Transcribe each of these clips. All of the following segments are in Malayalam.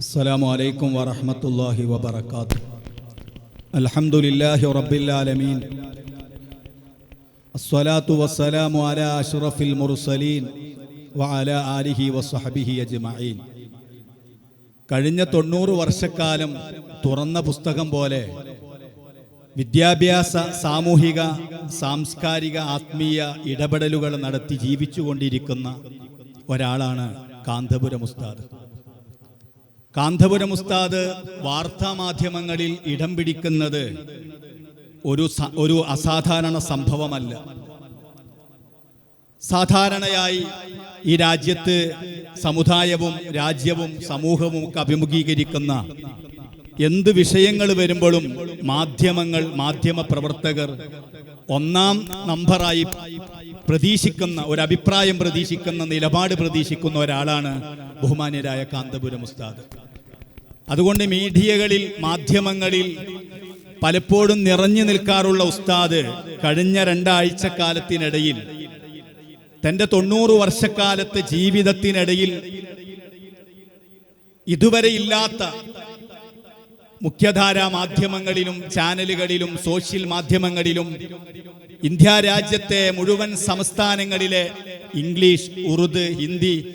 السلام عليكم ورحمة الله وبركاته الحمد لله رب العالمين الصلاة والسلام على أشرف المرسلين وعلى آله وصحبه أجمعين കഴിഞ്ഞ തൊണ്ണൂറ് വർഷക്കാലം തുറന്ന പുസ്തകം പോലെ വിദ്യാഭ്യാസ സാമൂഹിക സാംസ്കാരിക ആത്മീയ ഇടപെടലുകൾ നടത്തി ജീവിച്ചുകൊണ്ടിരിക്കുന്ന ഒരാളാണ് കാന്തപുരം ഉസ്താദ് കാന്തപുരം ഉസ്താദ് വാർത്താമാധ്യമങ്ങളിൽ ഇടം പിടിക്കുന്നത് ഒരു ഒരു അസാധാരണ സംഭവമല്ല. സാധാരണയായി ഈ രാജ്യത്ത് സമുദായവും രാജ്യവും സമൂഹവും ഒക്കെ അഭിമുഖീകരിക്കുന്ന എന്ത് വിഷയങ്ങൾ വരുമ്പോഴും മാധ്യമങ്ങൾ മാധ്യമ പ്രവർത്തകർ ഒന്നാം നമ്പറായി പ്രതീക്ഷിക്കുന്ന ഒരു അഭിപ്രായം പ്രതീക്ഷിക്കുന്ന നിലപാട് പ്രതീക്ഷിക്കുന്ന ഒരാളാണ് ബഹുമാന്യരായ കാന്തപുരം ഉസ്താദ്. അതുകൊണ്ട് മീഡിയകളിൽ മാധ്യമങ്ങളിൽ പലപ്പോഴും നിറഞ്ഞു നിൽക്കാറുള്ള ഉസ്താദ് കഴിഞ്ഞ രണ്ടാഴ്ച കാലത്തിനിടയിൽ തന്റെ തൊണ്ണൂറ് വർഷക്കാലത്തെ ജീവിതത്തിനിടയിൽ ഇതുവരെ ഇല്ലാത്ത മുഖ്യധാരാ മാധ്യമങ്ങളിലും ചാനലുകളിലും സോഷ്യൽ മാധ്യമങ്ങളിലും ഇന്ത്യ രാജ്യത്തെ മുഴുവൻ സംസ്ഥാനങ്ങളിലെ ഇംഗ്ലീഷ് ഉറുദു ഹിന്ദി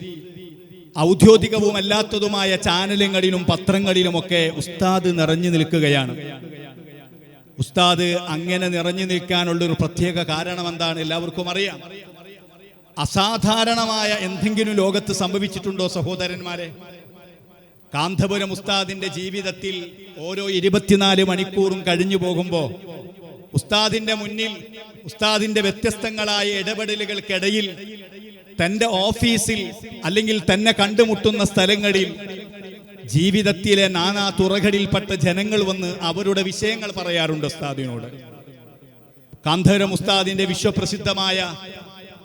ഔദ്യോഗികവുമല്ലാത്തതുമായ ചാനലുകളിലും പത്രങ്ങളിലുമൊക്കെ ഉസ്താദ് നിറഞ്ഞു നിൽക്കുകയാണ്. ഉസ്താദ് അങ്ങനെ നിറഞ്ഞു നിൽക്കാനുള്ള ഒരു പ്രത്യേക കാരണം എന്താണ് എല്ലാവർക്കും അറിയാം. അസാധാരണമായ എന്തെങ്കിലും ലോകത്ത് സംഭവിച്ചിട്ടുണ്ടോ സഹോദരന്മാരെ? കാന്തപുരം ഉസ്താദിന്റെ ജീവിതത്തിൽ ഓരോ ഇരുപത്തിനാല് മണിക്കൂറും കഴിഞ്ഞു പോകുമ്പോൾ ഉസ്താദിന്റെ മുന്നിൽ ഉസ്താദിന്റെ വ്യത്യസ്തങ്ങളായ ഇടപെടലുകൾക്കിടയിൽ തന്റെ ഓഫീസിൽ അല്ലെങ്കിൽ തന്നെ കണ്ടുമുട്ടുന്ന സ്ഥലങ്ങളിൽ ജീവിതത്തിലെ നാനാ തുറകളിൽപ്പെട്ട ജനങ്ങൾ വന്ന് അവരുടെ വിഷയങ്ങൾ പറയാറുണ്ട് ഉസ്താദിനോട്. കാന്തപുരം ഉസ്താദിന്റെ വിശ്വപ്രസിദ്ധമായ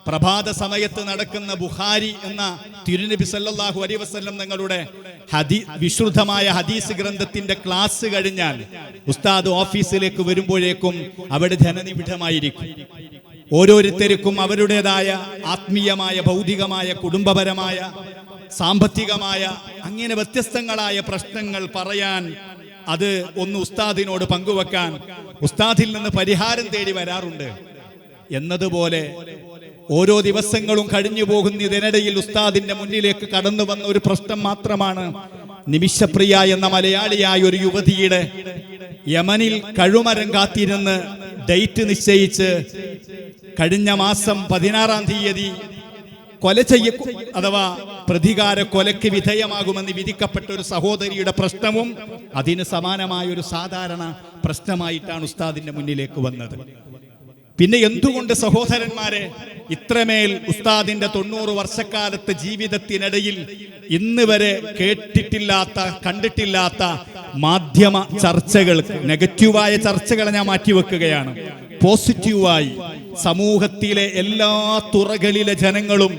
പ്രഭാത സമയത്ത് നടക്കുന്ന ബുഖാരി എന്ന തിരുനബി സല്ലാഹു അലൈഹി വസ്ലം നിങ്ങളുടെ ഹദി വിശുദ്ധമായ ഹദീസ് ഗ്രന്ഥത്തിന്റെ ക്ലാസ് കഴിഞ്ഞാൽ ഉസ്താദ് ഓഫീസിലേക്ക് വരുമ്പോഴേക്കും അവിടെ ധനനിബിഡമായിരിക്കും. ഓരോരുത്തർക്കും അവരുടേതായ ആത്മീയമായ ഭൗതികമായ കുടുംബപരമായ സാമ്പത്തികമായ അങ്ങനെ വ്യത്യസ്തങ്ങളായ പ്രശ്നങ്ങൾ പറയാൻ അത് ഒന്ന് ഉസ്താദിനോട് പങ്കുവെക്കാൻ ഉസ്താദിൽ നിന്ന് പരിഹാരം തേടി വരാറുണ്ട്. എന്നതുപോലെ ഓരോ ദിവസങ്ങളും കഴിഞ്ഞു പോകുന്ന ഇതിനിടയിൽ ഉസ്താദിന്റെ മുന്നിലേക്ക് കടന്നു വന്ന ഒരു പ്രശ്നം മാത്രമാണ് നിമിഷപ്രിയ എന്ന മലയാളിയായ ഒരു യുവതിയുടെ യമനിൽ കഴുമരം കാത്തിരുന്ന് ഡേറ്റ് നിശ്ചയിച്ച് കഴിഞ്ഞ മാസം പതിനാറാം തീയതി കൊല ചെയ്യ അഥവാ പ്രതികാര കൊലയ്ക്ക് വിധേയമാകുമെന്ന് വിധിക്കപ്പെട്ട ഒരു സഹോദരിയുടെ പ്രശ്നവും അതിന് സമാനമായ ഒരു സാധാരണ പ്രശ്നമായിട്ടാണ് ഉസ്താദിന്റെ മുന്നിലേക്ക് വന്നത്. പിന്നെ എന്തുകൊണ്ട് സഹോദരന്മാരെ ഇത്രമേൽ ഉസ്താദിന്റെ തൊണ്ണൂറ് വർഷക്കാലത്തെ ജീവിതത്തിനിടയിൽ ഇന്ന് വരെ കേട്ടിട്ടില്ലാത്ത കണ്ടിട്ടില്ലാത്ത മാധ്യമ ചർച്ചകൾ നെഗറ്റീവായ ചർച്ചകളെ ഞാൻ മാറ്റിവെക്കുകയാണ്. പോസിറ്റീവായി സമൂഹത്തിലെ എല്ലാ തുറകളിലെ ജനങ്ങളും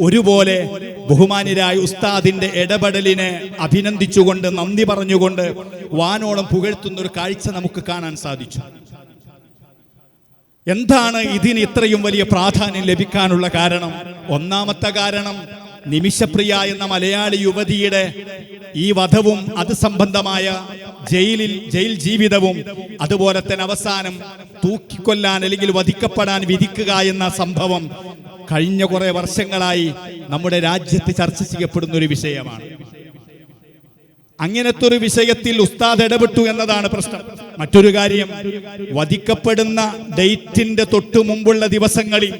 ഒരുപോലെ ബഹുമാന്യരായ ഉസ്താദിന്റെ ഇടപെടലിനെ അഭിനന്ദിച്ചുകൊണ്ട് നന്ദി പറഞ്ഞുകൊണ്ട് വാനോളം പുകഴ്ത്തുന്ന ഒരു കാഴ്ച നമുക്ക് കാണാൻ സാധിച്ചു. എന്താണ് ഇതിന് ഇത്രയും വലിയ പ്രാധാന്യം ലഭിക്കാനുള്ള കാരണം? ഒന്നാമത്തെ കാരണം നിമിഷപ്രിയ എന്ന മലയാളി യുവതിയുടെ ഈ വധവും അത് സംബന്ധമായ ജയിലിൽ ജയിൽ ജീവിതവും അതുപോലെ തന്നെ അവസാനം തൂക്കിക്കൊല്ലാൻ അല്ലെങ്കിൽ വധിക്കപ്പെടാൻ വിധിക്കുക എന്ന സംഭവം കഴിഞ്ഞ കുറെ വർഷങ്ങളായി നമ്മുടെ രാജ്യത്ത് ചർച്ച ചെയ്യപ്പെടുന്ന ഒരു വിഷയമാണ്. അങ്ങനത്തെ ഒരു വിഷയത്തിൽ ഉസ്താദ് ഇടപെട്ടു എന്നതാണ് പ്രശ്നം. മറ്റൊരു കാര്യം വധിക്കപ്പെടുന്ന ഡേറ്റിന്റെ തൊട്ടു മുമ്പുള്ള ദിവസങ്ങളിൽ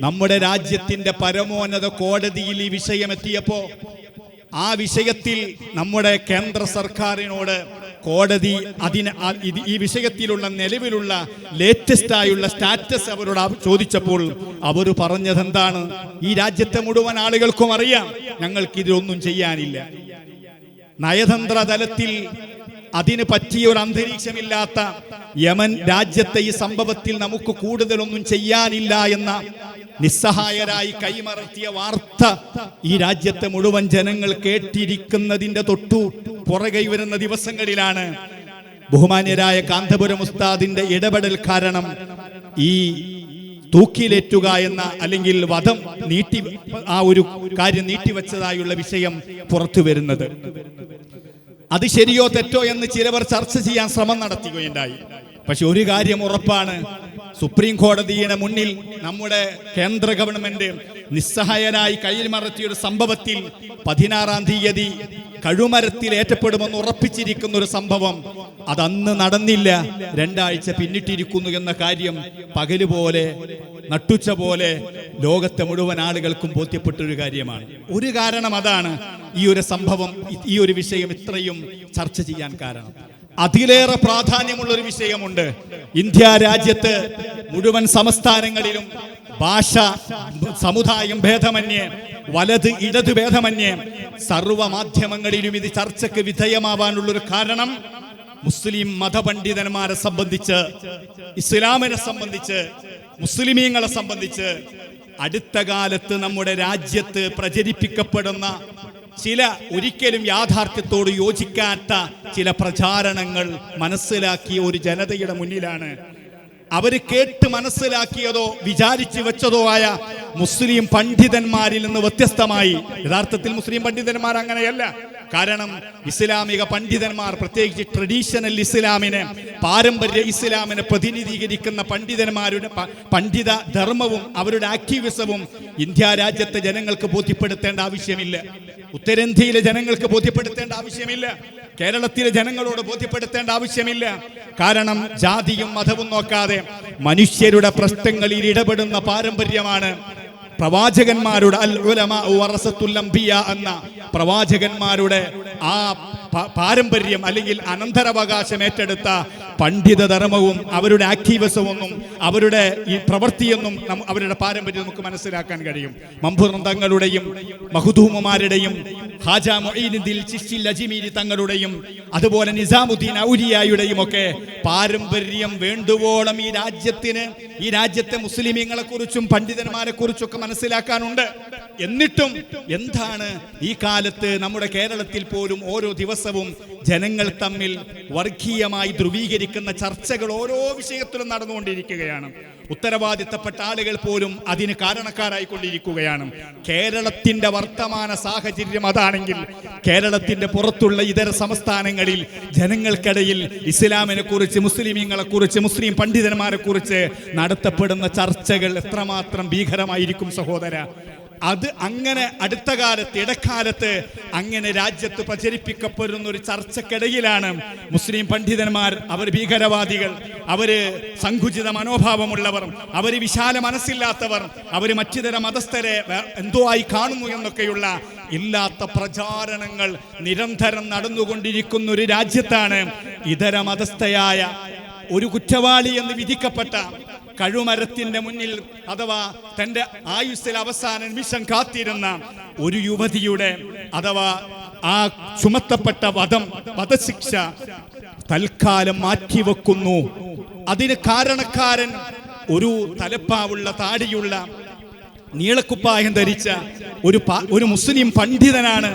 നമ്മുടെ രാജ്യത്തിന്റെ പരമോന്നത കോടതിയിൽ ഈ വിഷയം എത്തിയപ്പോ ആ വിഷയത്തിൽ നമ്മുടെ കേന്ദ്ര സർക്കാരിനോട് കോടതി അതിന് ഈ വിഷയത്തിലുള്ള നിലവിലുള്ള ലേറ്റസ്റ്റ് ആയുള്ള സ്റ്റാറ്റസ് അവരോട് ചോദിച്ചപ്പോൾ അവർ പറഞ്ഞതെന്താണ്? ഈ രാജ്യത്തെ മുഴുവൻ ആളുകൾക്കും അറിയാം. ഞങ്ങൾക്ക് ഇതിലൊന്നും ചെയ്യാനില്ല. നയതന്ത്ര തലത്തിൽ അതിന് പറ്റിയ ഒരു അന്തരീക്ഷമില്ലാത്ത യമൻ രാജ്യത്തെ ഈ സംഭവത്തിൽ നമുക്ക് കൂടുതലൊന്നും ചെയ്യാനില്ല എന്ന നിസ്സഹായരായി കൈമറത്തിയ വാർത്ത ഈ രാജ്യത്തെ മുഴുവൻ ജനങ്ങൾ കേട്ടിരിക്കുന്നതിന്റെ തൊട്ടു പുറകെ വരുന്ന ദിവസങ്ങളിലാണ് ബഹുമാന്യരായ കാന്തപുരം ഉസ്താദിന്റെ ഇടപെടൽ കാരണം ഈ തൂക്കിലേറ്റുക എന്ന അല്ലെങ്കിൽ വധം നീട്ടി ആ ഒരു കാര്യം നീട്ടിവെച്ചതായുള്ള വിഷയം പുറത്തു വരുന്നത്. അത് ശരിയോ തെറ്റോ എന്ന് ചിലവർ ചർച്ച ചെയ്യാൻ ശ്രമം നടത്തുകയുണ്ടായി. പക്ഷെ ഒരു കാര്യം ഉറപ്പാണ് സുപ്രീം കോടതിയുടെ മുന്നിൽ നമ്മുടെ കേന്ദ്ര ഗവൺമെന്റ് നിസ്സഹായനായി കയ്യിൽ മറത്തിയ ഒരു സംഭവത്തിൽ പതിനാറാം തീയതി കഴുമരത്തിൽ ഏറ്റപ്പെടുമെന്ന് ഉറപ്പിച്ചിരിക്കുന്ന ഒരു സംഭവം അതന്ന് നടന്നില്ല. രണ്ടാഴ്ച പിന്നിട്ടിരിക്കുന്നു എന്ന കാര്യം പകൽ പോലെ നട്ടുച്ച പോലെ ലോകത്തെ മുഴുവൻ ആളുകൾക്കും ബോധ്യപ്പെട്ടൊരു കാര്യമാണ്. ഒരു കാരണം അതാണ് ഈ ഒരു സംഭവം ഈ ഒരു വിഷയം ഇത്രയും ചർച്ച ചെയ്യാൻ കാരണം. അതിലേറെ പ്രാധാന്യമുള്ള ഒരു വിഷയമുണ്ട്. ഇന്ത്യ രാജ്യത്ത് മുഴുവൻ സംസ്ഥാനങ്ങളിലും ഭാഷ സമുദായം ഭേദമന്യേ വലത് ഇടത് ഭേദമന്യേ സർവ മാധ്യമങ്ങളിലും ഇത് ചർച്ചയ്ക്ക് വിധേയമാവാനുള്ള ഒരു കാരണം മുസ്ലിം മതപണ്ഡിതന്മാരെ സംബന്ധിച്ച് ഇസ്ലാമിനെ സംബന്ധിച്ച് മുസ്ലിമീങ്ങളെ സംബന്ധിച്ച് അടുത്ത കാലത്ത് നമ്മുടെ രാജ്യത്ത് പ്രചരിപ്പിക്കപ്പെടുന്ന ചില ഒരിക്കലും യാഥാർത്ഥ്യത്തോട് യോജിക്കാത്ത ചില പ്രചാരണങ്ങൾ മനസ്സിലാക്കിയ ഒരു ജനതയുടെ മുന്നിലാണ്. അവർ കേട്ട് മനസ്സിലാക്കിയതോ വിചാരിച്ചു വെച്ചതോ ആയ മുസ്ലിം പണ്ഡിതന്മാരിൽ നിന്ന് വ്യത്യസ്തമായി. യഥാർത്ഥത്തിൽ മുസ്ലിം പണ്ഡിതന്മാർ അങ്ങനെയല്ല. കാരണം ഇസ്ലാമിക പണ്ഡിതന്മാർ പ്രത്യേകിച്ച് ട്രഡീഷണൽ ഇസ്ലാമിനെ പാരമ്പര്യ ഇസ്ലാമിനെ പ്രതിനിധീകരിക്കുന്ന പണ്ഡിതന്മാരുടെ പണ്ഡിത ധർമ്മവും അവരുടെ ആക്ടിവിസവും ഇന്ത്യ രാജ്യത്തെ ജനങ്ങൾക്ക് ബോധ്യപ്പെടുത്തേണ്ട ആവശ്യമില്ല. ഉത്തരേന്ത്യയിലെ ജനങ്ങൾക്ക് ബോധ്യപ്പെടുത്തേണ്ട ആവശ്യമില്ല. കേരളത്തിലെ ജനങ്ങളോട് ബോധ്യപ്പെടുത്തേണ്ട ആവശ്യമില്ല. കാരണം ജാതിയും മതവും നോക്കാതെ മനുഷ്യരുടെ പ്രശ്നങ്ങളിൽ ഇടപെടുന്ന പാരമ്പര്യമാണ് പ്രവാചകന്മാരുടെ അൽ ഉലമ എന്ന പ്രവാചകന്മാരുടെ ആ പാരമ്പര്യം അല്ലെങ്കിൽ അനന്തരാവകാശം ഏറ്റെടുത്ത പണ്ഡിത ധർമ്മവും അവരുടെ ആക്ടിവിസമൊന്നും അവരുടെ ഈ പ്രവൃത്തിയൊന്നും അവരുടെ പാരമ്പര്യം നമുക്ക് മനസ്സിലാക്കാൻ കഴിയും. മമ്പൂർ തങ്ങളുടെയും മഹുദൂമമാരുടെയും ഹാജ മൊയ്നുദ്ദീൻ തങ്ങളുടെയും അതുപോലെ നിസാമുദ്ദീൻ ഔലിയായുടെയും ഒക്കെ പാരമ്പര്യം വേണ്ടുവോളം ഈ രാജ്യത്തിന് ഈ രാജ്യത്തെ മുസ്ലിമീങ്ങളെ കുറിച്ചും പണ്ഡിതന്മാരെ മനസ്സിലാക്കാനുണ്ട്. എന്നിട്ടും എന്താണ് ഈ കാലത്ത് നമ്മുടെ കേരളത്തിൽ പോലും ഓരോ ദിവസവും ജനങ്ങൾ തമ്മിൽ വർഗീയമായി ധ്രുവീകരിക്കുന്ന ചർച്ചകൾ ഓരോ വിഷയത്തിലും നടന്നുകൊണ്ടിരിക്കുകയാണ്. ഉത്തരവാദിത്തപ്പെട്ട ആളുകൾ പോലും അതിന് കാരണക്കാരായിക്കൊണ്ടിരിക്കുകയാണ്. കേരളത്തിന്റെ വർത്തമാന സാഹചര്യം അതാണെങ്കിൽ കേരളത്തിന്റെ പുറത്തുള്ള ഇതര സംസ്ഥാനങ്ങളിൽ ജനങ്ങൾക്കിടയിൽ ഇസ്ലാമിനെ കുറിച്ച് മുസ്ലിമീങ്ങളെ കുറിച്ച് മുസ്ലിം പണ്ഡിതന്മാരെ കുറിച്ച് നടത്തപ്പെടുന്ന ചർച്ചകൾ എത്രമാത്രം ഭീകരമായിരിക്കും സഹോദര? അത് അങ്ങനെ അടുത്ത കാലത്ത് ഇടക്കാലത്ത് അങ്ങനെ രാജ്യത്ത് പ്രചരിപ്പിക്കപ്പെടുന്ന ഒരു ചർച്ചക്കിടയിലാണ് മുസ്ലിം പണ്ഡിതന്മാർ അവർ ഭീകരവാദികൾ അവർ സങ്കുചിത മനോഭാവമുള്ളവർ അവർ വിശാല മനസ്സില്ലാത്തവർ അവർ മറ്റുതര മതസ്ഥരെ എന്തോ ആയി കാണുന്നു എന്നൊക്കെയുള്ള ഇല്ലാത്ത പ്രചാരണങ്ങൾ നിരന്തരം നടന്നുകൊണ്ടിരിക്കുന്ന ഒരു രാജ്യത്താണ് ഇതര മതസ്ഥയായ ഒരു കുറ്റവാളി എന്ന് വിധിക്കപ്പെട്ട കഴുമരത്തിന്റെ മുന്നിൽ അഥവാ തന്റെ ആയുസ്സിൽ അവസാന നിമിഷം കാത്തിരുന്ന ഒരു യുവതിയുടെ അഥവാ ആ ചുമത്തപ്പെട്ട വധം വധശിക്ഷ തൽക്കാലം മാറ്റിവെക്കുന്നു. അതിന് കാരണക്കാരൻ ഒരു തലപ്പാവുള്ള താടിയുള്ള നീളക്കുപ്പായം ധരിച്ച ഒരു ഒരു മുസ്ലിം പണ്ഡിതനാണ്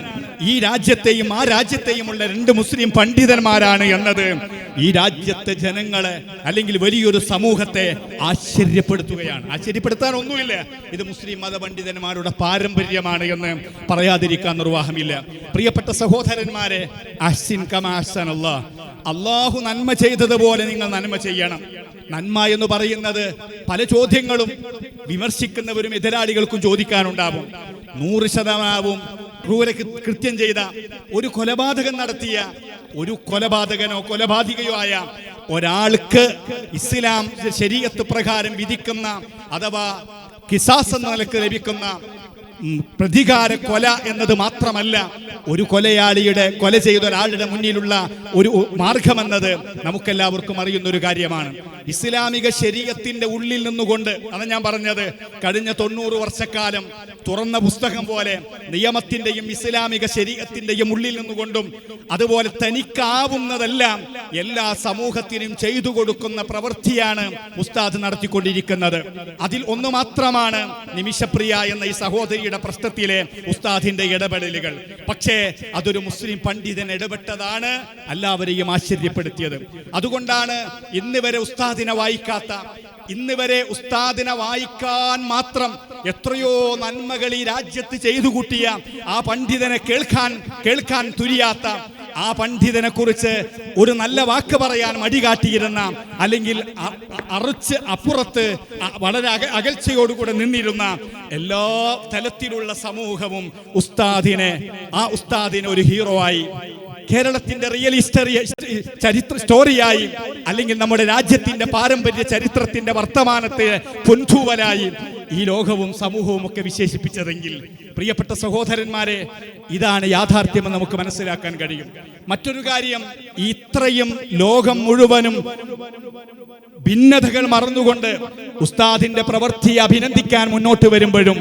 ഈ രാജ്യത്തെയും ആ രാജ്യത്തെയുമുള്ള രണ്ട് മുസ്ലിം പണ്ഡിതന്മാരാണ് എന്നത്. ഈ രാജ്യത്തെ ജനങ്ങളെ അല്ലെങ്കിൽ വലിയൊരു സമൂഹത്തെ ആശ്ചര്യപ്പെടുത്തുകയാണ്. ആശ്ചര്യപ്പെടുത്താൻ ഒന്നുമില്ല ഇത് മുസ്ലിം മതപണ്ഡിതന്മാരുടെ പാരമ്പര്യമാണ് എന്ന് പറയാതിരിക്കാൻ നിർവാഹമില്ല. പ്രിയപ്പെട്ട സഹോദരന്മാരെ അഹ്സിൻ കമാ അള്ളാഹു നന്മ ചെയ്തതുപോലെ നിങ്ങൾ നന്മ ചെയ്യണം. നന്മ എന്ന് പറയുന്നത് പല ചോദ്യങ്ങളും വിമർശിക്കുന്നവരും എതിരാളികൾക്കും ചോദിക്കാനുണ്ടാവും. നൂറ് ശതമാനവും ക്രൂര കൃത്യം ചെയ്ത ഒരു കൊലപാതകം നടത്തിയ ഒരു കൊലപാതകനോ കൊലപാതകയോ ആയ ഒരാൾക്ക് ഇസ്ലാം ശരീരത്ത് പ്രകാരം വിധിക്കുന്ന അഥവാ കിസാസ് എന്ന നിലയ്ക്ക് ലഭിക്കുന്ന പ്രതികാര കൊല എന്നത് മാത്രമല്ല ഒരു കൊലയാളിയുടെ കൊല ചെയ്ത ഒരാളുടെ മുന്നിലുള്ള ഒരു മാർഗമെന്നത് നമുക്കെല്ലാവർക്കും അറിയുന്ന ഒരു കാര്യമാണ്. ഇസ്ലാമിക ശരീരത്തിന്റെ ഉള്ളിൽ നിന്നുകൊണ്ട് അതാണ് ഞാൻ പറഞ്ഞത് കഴിഞ്ഞ തൊണ്ണൂറ് വർഷക്കാലം തുറന്ന പുസ്തകം പോലെ നിയമത്തിന്റെയും ഇസ്ലാമിക ശരീരത്തിന്റെയും ഉള്ളിൽ നിന്നുകൊണ്ടും അതുപോലെ തനിക്കാവുന്നതെല്ലാം എല്ലാ സമൂഹത്തിനും ചെയ്തു കൊടുക്കുന്ന പ്രവൃത്തിയാണ് ഉസ്താദ് നടത്തിക്കൊണ്ടിരിക്കുന്നത്. അതിൽ ഒന്ന് മാത്രമാണ് നിമിഷപ്രിയ എന്ന ഈ സഹോദരിയുടെ പ്രശ്നത്തിലെ ഉസ്താദിന്റെ ഇടപെടലുകൾ. പക്ഷേ അതൊരു മുസ്ലിം പണ്ഡിതൻ ഇടപെട്ടതാണ് എല്ലാവരെയും ആശ്ചര്യപ്പെടുത്തിയത്. അതുകൊണ്ടാണ് ഇന്ന് വരെ ഉസ്താദിനെ വായിക്കാത്ത ഇന്ന് വരെ ഉസ്താദിനെ വായിക്കാൻ മാത്രം എത്രയോ നന്മകൾ ഈ രാജ്യത്ത് ചെയ്തു കൂട്ടിയ ആ പണ്ഡിതനെ കേൾക്കാൻ കേൾക്കാൻ തുരിയാത്ത ആ പണ്ഡിതനെ കുറിച്ച് ഒരു നല്ല വാക്ക് പറയാൻ മടി കാട്ടിയിരുന്ന അല്ലെങ്കിൽ അറിച്ച് അപ്പുറത്ത് വളരെ അക- അകൽച്ചയോടുകൂടെ നിന്നിരുന്ന എല്ലാ തലത്തിലുള്ള സമൂഹവും ഉസ്താദിനെ ആ ഉസ്താദിനെ ഒരു ഹീറോ ആയി. കേരളത്തിന്റെ റിയൽ ഹിസ്റ്ററി ചരിത്ര സ്റ്റോറിയായി അല്ലെങ്കിൽ നമ്മുടെ രാജ്യത്തിന്റെ പാരമ്പര്യ ചരിത്രത്തിന്റെ വർത്തമാനത്തെ പൊൻതൂവലായി ഈ ലോകവും സമൂഹവും ഒക്കെ വിശേഷിപ്പിച്ചതെങ്കിൽ പ്രിയപ്പെട്ട സഹോദരന്മാരെ ഇതാണ് യാഥാർത്ഥ്യമെന്ന് നമുക്ക് മനസ്സിലാക്കാൻ കഴിയും. മറ്റൊരു കാര്യം ഇത്രയും ലോകം മുഴുവനും ഭിന്നതകൾ മറന്നുകൊണ്ട് ഉസ്താദിന്റെ പ്രവൃത്തിയെ അഭിനന്ദിക്കാൻ മുന്നോട്ട് വരുമ്പോഴും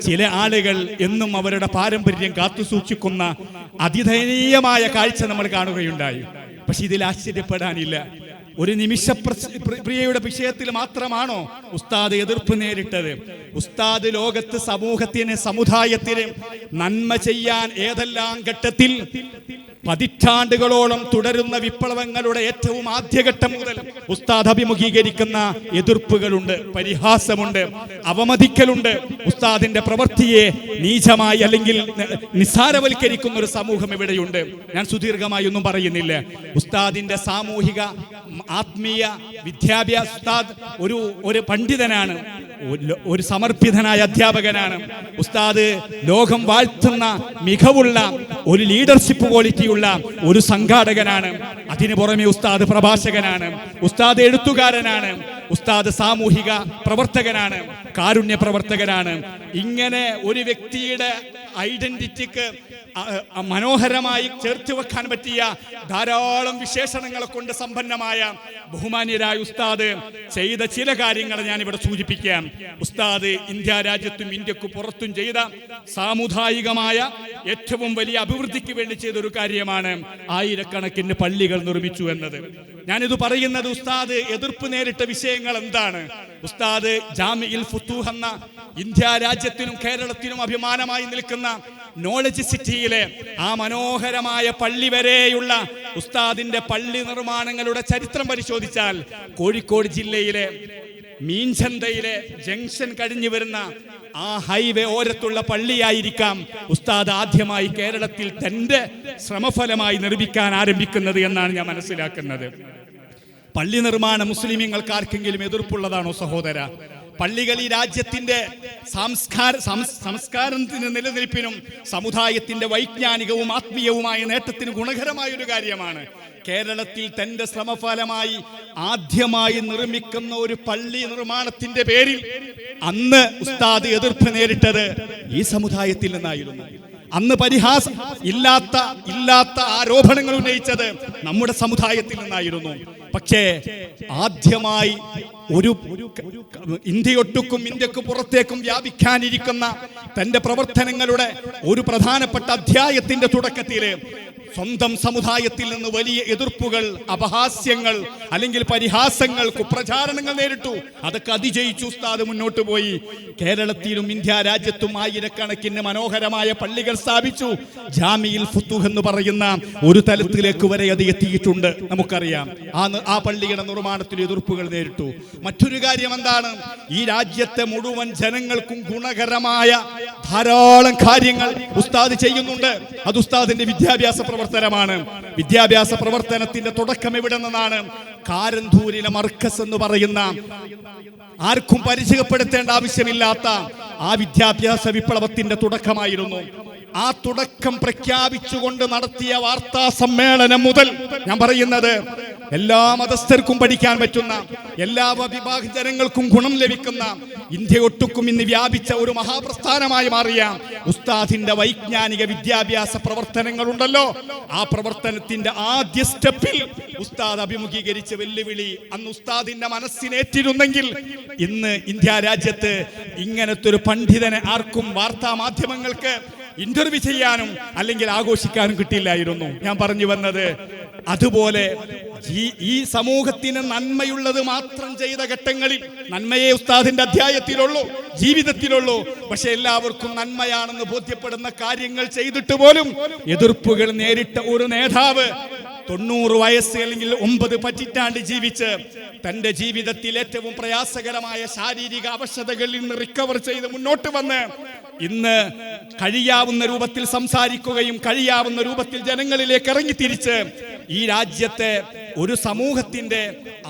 ചില ആളുകൾ എന്നും അവരുടെ പാരമ്പര്യം കാത്തുസൂക്ഷിക്കുന്ന അതിദയനീയമായ കാഴ്ച നമ്മൾ കാണുകയുണ്ടായി. പക്ഷെ ഇതിൽ ആശ്ചര്യപ്പെടാനില്ല. ഒരു നിമിഷ പ്രിയയുടെ വിഷയത്തിൽ മാത്രമാണോ ഉസ്താദ് എതിർപ്പ് നേരിട്ടത്? ഉസ്താദ് ലോകത്ത് സമൂഹത്തിന് സമുദായത്തിന് നന്മ ചെയ്യാൻ ഏതെല്ലാം ഘട്ടത്തിൽ പതിറ്റാണ്ടുകളോളം തുടരുന്ന വിപ്ലവങ്ങളുടെ ഏറ്റവും ആദ്യഘട്ടം മുതൽ ഉസ്താദ് അഭിമുഖീകരിക്കുന്ന എതിർപ്പുകളുണ്ട് പരിഹാസമുണ്ട് അവമതിക്കലുണ്ട്. ഉസ്താദിന്റെ പ്രവൃത്തിയെ നീചമായി അല്ലെങ്കിൽ നിസ്സാരവൽക്കരിക്കുന്ന ഒരു സമൂഹം ഇവിടെയുണ്ട്. ഞാൻ സുദീർഘമായി ഒന്നും പറയുന്നില്ല. ഉസ്താദിന്റെ സാമൂഹിക ആത്മീയ വിദ്യാഭ്യാസ ഉസ്താദ് ഒരു ഒരു പണ്ഡിതനാണ്. ഒരു- സമർപ്പിതനായ അധ്യാപകനാണ്. ഉസ്താദ് ലോകം വാഴ്ത്തുന്ന മികവുള്ള ഒരു ലീഡർഷിപ്പ് ക്വാളിറ്റിയുള്ള ഒരു സംഘാടകനാണ്. അതിനു പുറമെ ഉസ്താദ് പ്രഭാഷകനാണ്. ഉസ്താദ് എഴുത്തുകാരനാണ്. ഉസ്താദ് സാമൂഹിക പ്രവർത്തകനാണ് കാരുണ്യ പ്രവർത്തകനാണ്. ഇങ്ങനെ ഒരു വ്യക്തിയുടെ ഐഡന്റിറ്റിക്ക് മനോഹരമായി ചേർത്തു വെക്കാൻ പറ്റിയ ധാരാളം വിശേഷണങ്ങളെ കൊണ്ട് സമ്പന്നമായ ബഹുമാന്യരായ ഉസ്താദ് ചെയ്ത ചില കാര്യങ്ങൾ ഞാൻ ഇവിടെ സൂചിപ്പിക്കാം. ഉസ്താദ് ഇന്ത്യ രാജ്യത്തും ഇന്ത്യയ്ക്ക് പുറത്തും ചെയ്ത സാമുദായികമായ ഏറ്റവും വലിയ അഭിവൃദ്ധിക്ക് വേണ്ടി ചെയ്ത ഒരു കാര്യമാണ് ആയിരക്കണക്കിന് പള്ളികൾ നിർമ്മിച്ചു എന്നത്. ഞാനിത് പറയുന്നത് ഉസ്താദ് എതിർപ്പ് നേരിട്ട വിഷയങ്ങൾ എന്താണ് ഉസ്താദ് ജാമിയിൽ ഫുത്തൂഹ് എന്ന ഇന്ത്യ രാജ്യത്തിനും കേരളത്തിനും അഭിമാനമായി നിൽക്കുന്ന നോളജ് സിറ്റിയിലെ ആ മനോഹരമായ പള്ളി വരെയുള്ള ഉസ്താദിന്റെ പള്ളി നിർമ്മാണങ്ങളുടെ ചരിത്രം പരിശോധിച്ചാൽ കോഴിക്കോട് ജില്ലയിലെ മീൻചന്തയിലെ ജംഗ്ഷൻ കഴിഞ്ഞു വരുന്ന ആ ഹൈവേ ഓരത്തുള്ള പള്ളിയായിരിക്കാം ഉസ്താദ് ആദ്യമായി കേരളത്തിൽ തന്റെ ശ്രമഫലമായി നിർമ്മിക്കാൻ ആരംഭിക്കുന്നത് എന്നാണ് ഞാൻ മനസ്സിലാക്കുന്നത്. പള്ളി നിർമ്മാണം മുസ്ലിമീങ്ങൾക്ക് ആർക്കെങ്കിലും എതിർപ്പുള്ളതാണോ സഹോദര? പള്ളികൾ ഈ രാജ്യത്തിന്റെ സംസ്കാര സംസ്കാരത്തിന് നിലനിൽപ്പിനും സമുദായത്തിന്റെ വൈജ്ഞാനികവും ആത്മീയവുമായ നേട്ടത്തിന് ഗുണകരമായ ഒരു കാര്യമാണ്. കേരളത്തിൽ തന്റെ ശ്രമഫലമായി ആദ്യമായി നിർമ്മിക്കുന്ന ഒരു പള്ളി നിർമ്മാണത്തിന്റെ പേരിൽ അന്ന് ഉസ്താദ് എതിർപ്പ് നേരിട്ടത് ഈ സമുദായത്തിൽ നിന്നായിരുന്നു. അന്ന് പരിഹാസ ഇല്ലാത്ത ഇല്ലാത്ത ആരോപണങ്ങൾ ഉന്നയിച്ചത് നമ്മുടെ സമുദായത്തിൽ നിന്നായിരുന്നു. പക്ഷേ ആദ്യമായി ഒരു ഇന്ത്യയൊട്ടുക്കും ഇന്ത്യയ്ക്ക് പുറത്തേക്കും വ്യാപിക്കാനിരിക്കുന്ന തന്റെ പ്രവർത്തനങ്ങളുടെ ഒരു പ്രധാനപ്പെട്ട അധ്യായത്തിന്റെ തുടക്കത്തിൽ സ്വന്തം സമുദായത്തിൽ നിന്ന് വലിയ എതിർപ്പുകൾ അപഹാസ്യങ്ങൾ അല്ലെങ്കിൽ പരിഹാസങ്ങൾ കുപ്രചാരണങ്ങൾ നേരിട്ടു. അതൊക്കെ അതിജയിച്ചു. ഉസ്താദ് മുന്നോട്ട് പോയി. കേരളത്തിലും ഇന്ത്യ രാജ്യത്തും ആയിരക്കണക്കിന് മനോഹരമായ പള്ളികൾ സ്ഥാപിച്ചു. ജാമിയിൽ ഫുത്തുഹ് എന്ന് പറയുന്ന ഒരു തലത്തിലേക്ക് വരെ അത് എത്തിയിട്ടുണ്ട്. നമുക്കറിയാം. ആ ആ പള്ളിയുടെ നിർമ്മാണത്തിൽ എതിർപ്പുകൾ നേരിട്ടു. മറ്റൊരു കാര്യം എന്താണ് ഈ രാജ്യത്തെ മുഴുവൻ ജനങ്ങൾക്കും ഗുണകരമായ ധാരാളം കാര്യങ്ങൾ ഉസ്താദ് ചെയ്യുന്നുണ്ട്. അത് ഉസ്താദിന്റെ വിദ്യാഭ്യാസ പ്രവർത്തനമാണ്. വിദ്യാഭ്യാസ പ്രവർത്തനത്തിന്റെ തുടക്കം എവിടെ നിന്നാണ്? കാരന്തൂരിലെ മർക്കസ് എന്ന് പറയുന്ന. ആർക്കും പരിചയപ്പെടുത്തേണ്ട ആവശ്യമില്ലാത്ത ആ വിദ്യാഭ്യാസ വിപ്ലവത്തിന്റെ തുടക്കമായിരുന്നു. ആ തുടക്കം പ്രഖ്യാപിച്ചുകൊണ്ട് നടത്തിയ വാർത്താ സമ്മേളനം മുതൽ ഞാൻ പറയുന്നത് എല്ലാ മതസ്ഥർക്കും പഠിക്കാൻ പറ്റുന്ന എല്ലാ വിഭാഗ ജനങ്ങൾക്കും ഗുണം ലഭിക്കുന്ന ഇന്ത്യ ഒട്ടുക്കും ഇന്ന് വ്യാപിച്ച ഒരു മഹാപ്രസ്ഥാനമായി മാറിയ ഉസ്താദിന്റെ വൈജ്ഞാനിക വിദ്യാഭ്യാസ പ്രവർത്തനങ്ങളുണ്ടല്ലോ. ആ പ്രവർത്തനത്തിന്റെ ആദ്യ സ്റ്റെപ്പിൽ ഉസ്താദ് അഭിമുഖീകരിച്ച വെല്ലുവിളി അന്ന് ഉസ്താദിന്റെ മനസ്സിനേറ്റിരുന്നെങ്കിൽ ഇന്ന് ഇന്ത്യ രാജ്യത്ത് ഇങ്ങനത്തെ ഒരു പണ്ഡിതനെ ആർക്കും വാർത്താ മാധ്യമങ്ങൾക്ക് ഇന്റർവ്യൂ ചെയ്യാനും അല്ലെങ്കിൽ ആഘോഷിക്കാനും കിട്ടിയില്ലായിരുന്നു. ഞാൻ പറഞ്ഞു വന്നത് അതുപോലെ ഈ സമൂഹത്തിന് നന്മയുള്ളത് മാത്രം ചെയ്ത ഘട്ടങ്ങളിൽ നന്മയെ ഉസ്താദിന്റെ അധ്യായത്തിലുള്ളൂ ജീവിതത്തിലുള്ളൂ. പക്ഷെ എല്ലാവർക്കും നന്മയാണെന്ന് ബോധ്യപ്പെടുന്ന കാര്യങ്ങൾ ചെയ്തിട്ട് പോലും എതിർപ്പുകൾ നേരിട്ട ഒരു നേതാവ് തൊണ്ണൂറ് വയസ്സ് അല്ലെങ്കിൽ ഒമ്പത് പറ്റിറ്റാണ്ട് ജീവിച്ച് തന്റെ ജീവിതത്തിൽ ഏറ്റവും പ്രയാസകരമായ ശാരീരിക അവശതകളിൽ നിന്ന് റിക്കവർ ചെയ്ത് മുന്നോട്ട് വന്ന് ഇന്ന് കഴിയാവുന്ന രൂപത്തിൽ സംസാരിക്കുകയും കഴിയാവുന്ന രൂപത്തിൽ ജനങ്ങളിലേക്ക് ഇറങ്ങി തിരിച്ച് ഈ രാജ്യത്തെ ഒരു സമൂഹത്തിന്റെ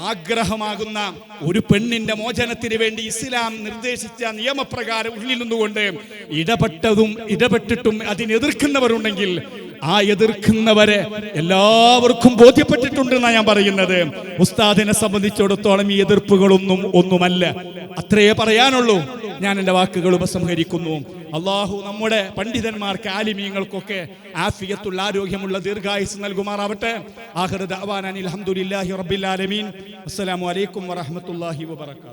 ആഗ്രഹമാകുന്ന ഒരു പെണ്ണിന്റെ മോചനത്തിന് വേണ്ടി ഇസ്ലാം നിർദ്ദേശിച്ച നിയമപ്രകാരം ഉള്ളിൽ നിന്നുകൊണ്ട് ഇടപെട്ടതും ഇടപെട്ടിട്ടും അതിനെതിർക്കുന്നവരുണ്ടെങ്കിൽ ആ എതിർക്കുന്നവരെ എല്ലാവർക്കും ബോധ്യപ്പെട്ടിട്ടുണ്ട് എന്നാണ് ഞാൻ പറയുന്നത്. ഉസ്താദിനെ സംബന്ധിച്ചിടത്തോളം ഈ എതിർപ്പുകളൊന്നും ഒന്നുമല്ല. അത്രയേ പറയാനുള്ളൂ. ഞാൻ എന്റെ വാക്കുകൾ ഉപസംഹരിക്കുന്നു. അള്ളാഹു നമ്മുടെ പണ്ഡിതന്മാർക്ക് ആലിമീങ്ങൾക്കൊക്കെ ആഫിയത്തുള്ള ആരോഗ്യമുള്ള ദീർഘായുസ് നൽകുമാറാവട്ടെ. ആഹ്റദ് അവാനാൻ അലഹമുല്ലാഹി റബ്ബിൽ ആലമീൻ. അസ്സലാമു അലൈക്കും വറഹ്മത്തുള്ളാഹി വബറകാതുഹു.